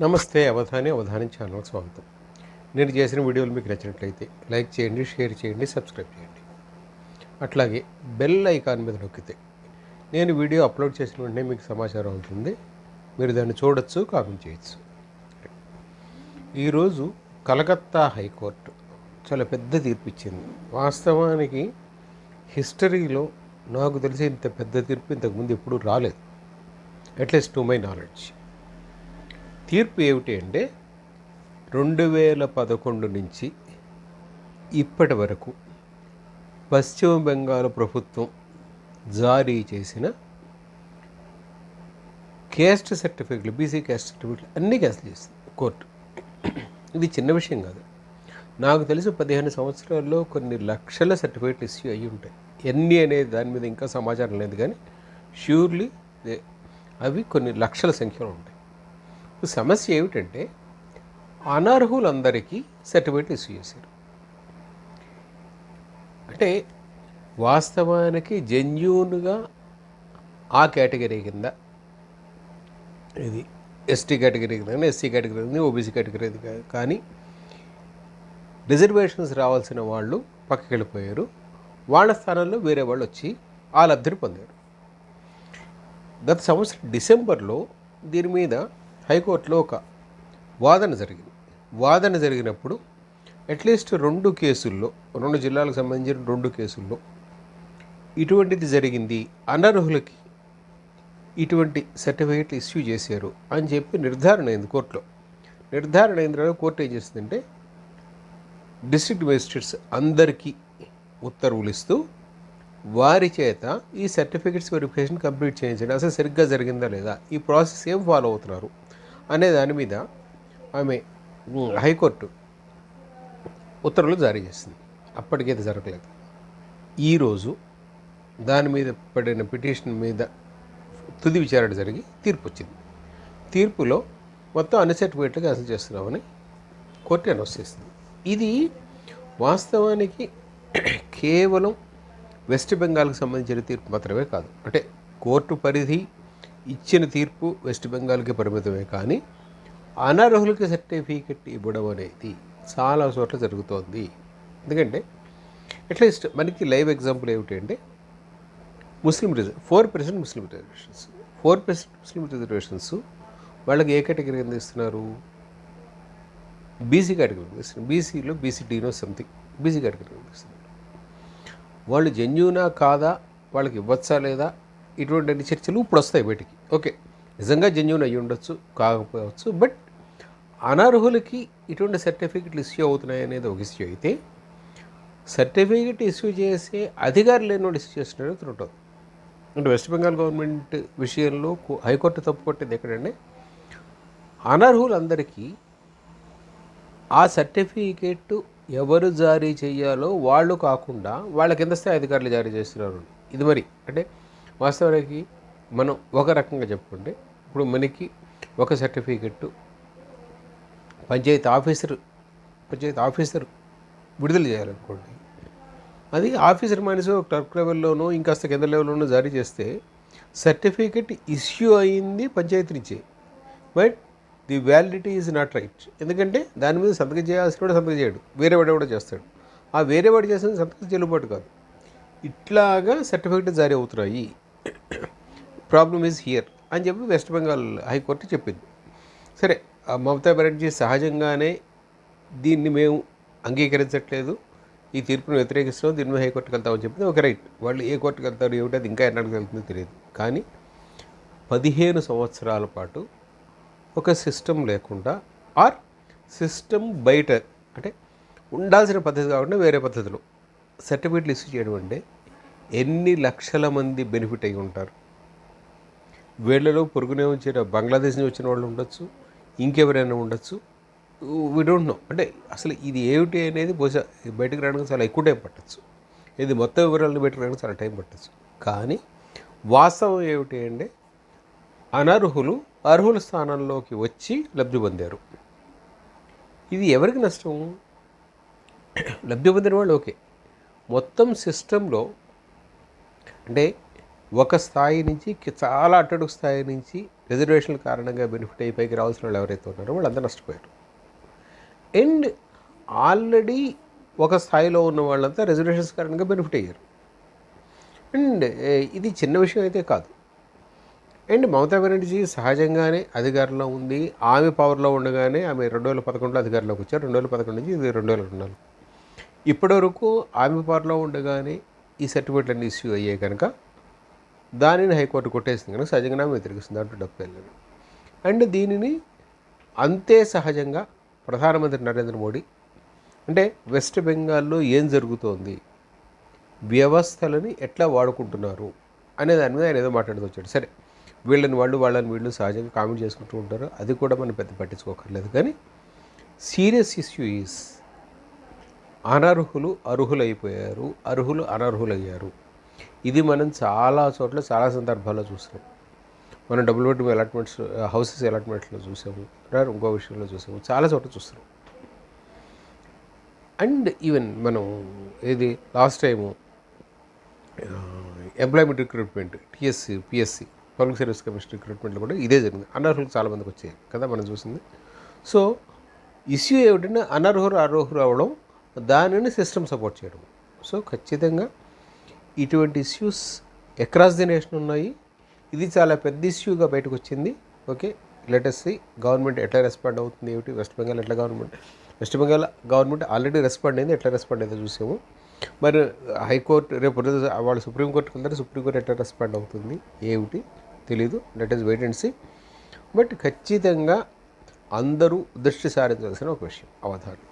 నమస్తే అవధాని అవధానం ఛానల్ స్వాగతం. నేను చేసిన వీడియోలు మీకు నచ్చినట్లయితే లైక్ చేయండి షేర్ చేయండి సబ్స్క్రైబ్ చేయండి. అట్లాగే బెల్ ఐకాన్ మీద నొక్కితే నేను వీడియో అప్లోడ్ చేసిన వెంటనే మీకు సమాచారం అవుతుంది. మీరు దాన్ని చూడొచ్చు కామెంట్ చేయొచ్చు. ఈరోజు కలకత్తా హైకోర్టు చాలా పెద్ద తీర్పు ఇచ్చింది. వాస్తవానికి హిస్టరీలో నాకు తెలిసి ఇంత పెద్ద తీర్పు ఇంతకుముందు ఎప్పుడూ రాలేదు. అట్లీస్ట్ టు మై నాలెడ్జ్ తీర్పు ఏమిటి అంటే రెండు వేల పదకొండు నుంచి ఇప్పటి వరకు పశ్చిమ బెంగాల్ ప్రభుత్వం జారీ చేసిన క్యాస్ట్ సర్టిఫికెట్లు బీసీ కేస్ట్ సర్టిఫికెట్లు అన్నీ క్యాన్సిల్ చేస్తుంది కోర్టు. ఇది చిన్న విషయం కాదు. నాకు తెలిసి పదిహేను సంవత్సరాల్లో కొన్ని లక్షల సర్టిఫికెట్లు ఇష్యూ అయ్యి ఉంటాయి. ఎన్ని అనేది దాని మీద ఇంకా సమాచారం లేదు కానీ ష్యూర్లీ అవి కొన్ని లక్షల సంఖ్యలో ఉంటాయి. సమస్య ఏమిటంటే అనర్హులందరికీ సర్టిఫికేట్ ఇష్యూ చేశారు. అంటే వాస్తవానికి జెన్యూన్గా ఆ కేటగిరీ కింద ఇది ఎస్టీ కేటగిరీ కింద ఎస్సీ కేటగిరీ కింద ఓబీసీ కేటగిరీ కానీ రిజర్వేషన్స్ రావాల్సిన వాళ్ళు పక్కకి వెళ్ళిపోయారు వాళ్ళ స్థానంలో వేరే వాళ్ళు వచ్చి ఆ లబ్ధిని పొందారు. గత సంవత్సరం డిసెంబర్లో దీని మీద హైకోర్టులో ఒక వాదన జరిగింది. వాదన జరిగినప్పుడు అట్లీస్ట్ రెండు కేసుల్లో రెండు జిల్లాలకు సంబంధించిన రెండు కేసుల్లో ఇటువంటిది జరిగింది. అనర్హులకి ఇటువంటి సర్టిఫికేట్లు ఇష్యూ చేశారు అని చెప్పి నిర్ధారణ అయింది కోర్టులో. నిర్ధారణ అయిన తర్వాత కోర్టు ఏం చేసిందంటే డిస్ట్రిక్ట్ మేజిస్ట్రేట్స్ అందరికీ ఉత్తర్వులు ఇస్తూ వారి చేత ఈ సర్టిఫికెట్స్ వెరిఫికేషన్ కంప్లీట్ చేయించండి అసలు సరిగ్గా జరిగిందా లేదా? ఈ ప్రాసెస్ ఏం ఫాలో అవుతున్నారు? అనే దాని మీద ఆమె హైకోర్టు ఉత్తర్వులు జారీ చేసింది. అప్పటికైతే జరగలేదు. ఈరోజు దాని మీద పడిన పిటిషన్ మీద తుది విచారణ జరిగి తీర్పు వచ్చింది. తీర్పులో మొత్తం అన్ని సర్టిఫికేట్లు క్యాన్సిల్ చేస్తున్నామని కోర్టు అనౌన్స్ చేసింది. ఇది వాస్తవానికి కేవలం వెస్ట్ బెంగాల్కి సంబంధించిన తీర్పు మాత్రమే కాదు. అంటే కోర్టు పరిధి ఇచ్చిన తీర్పు వెస్ట్ బెంగాల్కి పరిమితమే కానీ అనర్హులకి సర్టిఫికెట్ ఇవ్వడం అనేది చాలా చోట్ల జరుగుతోంది. ఎందుకంటే అట్లీస్ట్ మనకి లైవ్ ఎగ్జాంపుల్ ఏమిటంటే అంటే Muslim reserve four percent Muslim reservations four percent Muslim reservations వాళ్ళకి ఏ కేటగిరీ కింద ఇస్తున్నారు? బీసీ కేటగిరీ కింద ఇస్తున్నారు. బీసీలో డీనో సంథింగ్ బీసీ కేటగిరీ కింద ఇస్తున్నారు. వాళ్ళు జెన్యునా కాదా? వాళ్ళకి ఇవ్వచ్చా లేదా? ఇటువంటి అన్ని చర్చలు ఇప్పుడు వస్తాయి బయటికి. ఓకే నిజంగా జెన్యున్ అయ్యి ఉండొచ్చు కాకపోవచ్చు బట్ అనర్హులకి ఇటువంటి సర్టిఫికెట్లు ఇష్యూ అవుతున్నాయి అనేది ఒక ఇష్యూ అయితే సర్టిఫికెట్ ఇష్యూ చేసే అధికారులు లేనివాడు ఇష్యూ చేస్తున్నట్టు ఉంటుంది. అంటే వెస్ట్ బెంగాల్ గవర్నమెంట్ విషయంలో హైకోర్టు తప్పు పట్టింది ఎక్కడంటే అనర్హులందరికీ ఆ సర్టిఫికేట్ ఎవరు జారీ చేయాలో వాళ్ళు కాకుండా వాళ్ళ కింద స్థాయి అధికారులు జారీ చేస్తున్నారు? ఇది మరి అంటే వాస్తవానికి మనం ఒక రకంగా చెప్పుకుంటే ఇప్పుడు మనకి ఒక certificate panchayat officer panchayat officer విడుదల చేయాలనుకోండి. అది ఆఫీసర్ మనిషి క్లర్క్ లెవెల్లోనూ ఇంకాస్త కింద లెవెల్లోనూ జారీ చేస్తే సర్టిఫికెట్ ఇష్యూ అయింది పంచాయతీ నుంచే. But the validity is not right. ఎందుకంటే దాని మీద సంతకం చేయాల్సిన వాడు సంతకం చేయడు. వేరే వాడు కూడా చేస్తాడు. ఆ వేరే వాడు చేసిన సంతకం చెల్లుబాటు కాదు. ఇట్లాగా సర్టిఫికెట్ జారీ అవుతున్నాయి. ప్రాబ్లమ్ ఈజ్ హియర్ అని చెప్పి వెస్ట్ బెంగాల్ హైకోర్టు చెప్పింది. సరే ఆ మమతా బెనర్జీ సహజంగానే దీన్ని మేము అంగీకరించట్లేదు. ఈ తీర్పును వ్యతిరేకిస్తున్నాం దీని మీద హైకోర్టుకు వెళ్తామని చెప్పింది. ఒక రైట్ వాళ్ళు ఏ కోర్టుకు వెళ్తారు ఏమిటి అది ఇంకా ఎన్నడికి వెళ్తుందో తెలియదు. కానీ పదిహేను సంవత్సరాల పాటు ఒక సిస్టమ్ లేకుండా ఆర్ సిస్టమ్ బయట అంటే ఉండాల్సిన పద్ధతి కాకుండా వేరే పద్ధతిలో సర్టిఫికెట్లు ఇష్యూ చేయడం అంటే ఎన్ని లక్షల మంది బెనిఫిట్ అయి ఉంటారు? వీళ్ళలో పొరుగునే వచ్చిన బంగ్లాదేశ్ నుంచి వచ్చిన వాళ్ళు ఉండొచ్చు ఇంకెవరైనా ఉండొచ్చు. వి డోంట్ నో అంటే అసలు ఇది ఏమిటి అనేది బహుశా బయటకు రావడానికి చాలా ఎక్కువ టైం పట్టచ్చు. ఇది మొత్తం వివరాలను బయటకు రావడానికి చాలా టైం పట్టచ్చు. కానీ వాస్తవం ఏమిటి అంటే అనర్హులు అర్హుల స్థానంలోకి వచ్చి లబ్ధి పొందారు. ఇది ఎవరికి నష్టం లబ్ధి పొందిన వాళ్ళు ఓకే. మొత్తం సిస్టంలో అంటే ఒక స్థాయి నుంచి చాలా అట్టడుగు స్థాయి నుంచి రిజర్వేషన్ల కారణంగా బెనిఫిట్ అయ్యి పైకి రావాల్సిన వాళ్ళు ఎవరైతే ఉన్నారో వాళ్ళంతా నష్టపోయారు. అండ్ ఆల్రెడీ ఒక స్థాయిలో ఉన్న వాళ్ళంతా రిజర్వేషన్స్ కారణంగా బెనిఫిట్ అయ్యారు. అండ్ ఇది చిన్న విషయం అయితే కాదు. అండ్ మమతా బెనర్జీ సహజంగానే అధికారంలో ఉంది ఆమె పవర్లో ఉండగానే ఆమె రెండు వేల పదకొండులో అధికారంలోకి వచ్చారు. రెండు వేల పదకొండు నుంచి ఇది రెండు వేల రెండు ఇప్పటివరకు ఆమె పవర్లో ఉండగానే ఈ సర్టిఫికెట్లన్నీ ఇష్యూ అయ్యాయి కనుక దానిని హైకోర్టు కొట్టేసింది కనుక సహజంగా ఆమె వ్యతిరేకిస్తుంది అంటూ డబ్బు వెళ్ళదు. అండ్ దీనిని అంతే సహజంగా ప్రధానమంత్రి నరేంద్ర మోడీ అంటే వెస్ట్ బెంగాల్లో ఏం జరుగుతోంది? వ్యవస్థలని ఎట్లా వాడుకుంటున్నారు? అనే దాని మీద ఆయన ఏదో మాట్లాడుతూ వచ్చాడు. సరే వీళ్ళని వాళ్ళు వాళ్ళని వీళ్ళు సహజంగా కామెంట్ చేసుకుంటూ ఉంటారు. అది కూడా మనం పెద్ద పట్టించుకోకర్లేదు. కానీ సీరియస్ ఇష్యూ ఈస్ అనర్హులు అర్హులైపోయారు అర్హులు అనర్హులయ్యారు. ఇది మనం చాలా చోట్ల చాలా సందర్భాల్లో చూసాం. మనం డబుల్ బెడ్రూమ్ అలాట్మెంట్స్ హౌసెస్ అలాట్మెంట్స్లో చూసాము రారు ఇంకో విషయంలో చూసాము చాలా చోట్ల చూస్తున్నాం. అండ్ ఈవెన్ మనం ఏది last time employment recruitment TSPSC public service commission రిక్రూట్మెంట్లో కూడా ఇదే జరిగింది. అనర్హులకు చాలామందికి వచ్చాయి కదా మనం చూసింది. సో ఇష్యూ ఏమిటంటే అనర్హులు అర్హులు అవ్వడం దానిని సిస్టమ్ సపోర్ట్ చేయడం. సో ఖచ్చితంగా ఇటువంటి ఇష్యూస్ అక్రాస్ ది నేషన్ ఉన్నాయి. ఇది చాలా పెద్ద ఇష్యూగా బయటకు వచ్చింది ఓకే లేటెస్ట్ గవర్నమెంట్ ఎట్లా రెస్పాండ్ అవుతుంది ఏమిటి? వెస్ట్ బెంగాల్ ఎట్లా government West Bengal government already respond అయింది ఎట్లా రెస్పాండ్ అయిందో చూసాము. మరి హైకోర్టు రేపు వాళ్ళు సుప్రీంకోర్టుకి వెళ్తారు సుప్రీంకోర్టు ఎట్లా రెస్పాండ్ అవుతుంది ఏమిటి? తెలీదు. Let us wait and see but ఖచ్చితంగా అందరూ దృష్టి సారించాల్సిన ఒక విషయం అవధానం